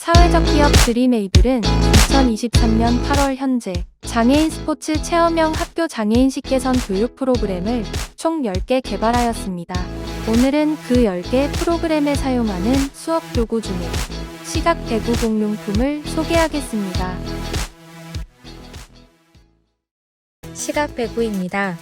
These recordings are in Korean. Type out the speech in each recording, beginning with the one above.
사회적 기업 드림에이블은 2023년 8월 현재 장애인 스포츠 체험형 학교 장애인식 개선 교육 프로그램을 총 10개 개발하였습니다. 오늘은 그 10개 프로그램에 사용하는 수업 교구 중에 시각 배구 공용품을 소개하겠습니다. 시각 배구입니다.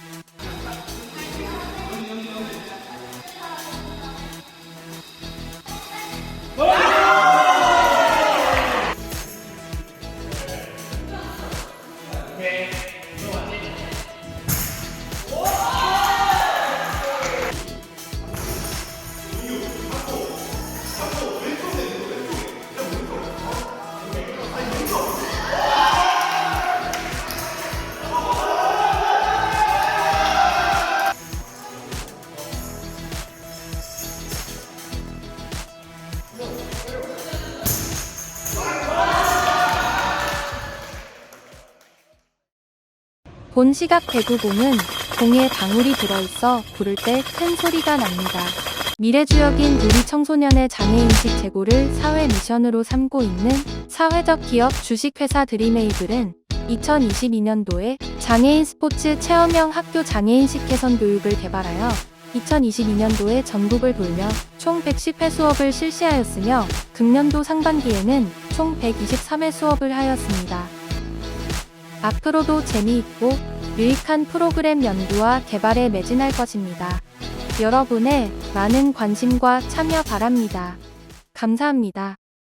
본 시각 배구공은 공에 방울이 들어있어 부를 때 큰 소리가 납니다. 미래주역인 우리 청소년의 장애인식 제고를 사회 미션으로 삼고 있는 사회적 기업 주식회사 드림에이블은 2022년도에 장애인 스포츠 체험형 학교 장애인식 개선 교육을 개발하여 2022년도에 전국을 돌며 총 110회 수업을 실시하였으며 금년도 상반기에는 총 123회 수업을 하였습니다. 앞으로도 재미있고 유익한 프로그램 연구와 개발에 매진할 것입니다. 여러분의 많은 관심과 참여 바랍니다. 감사합니다.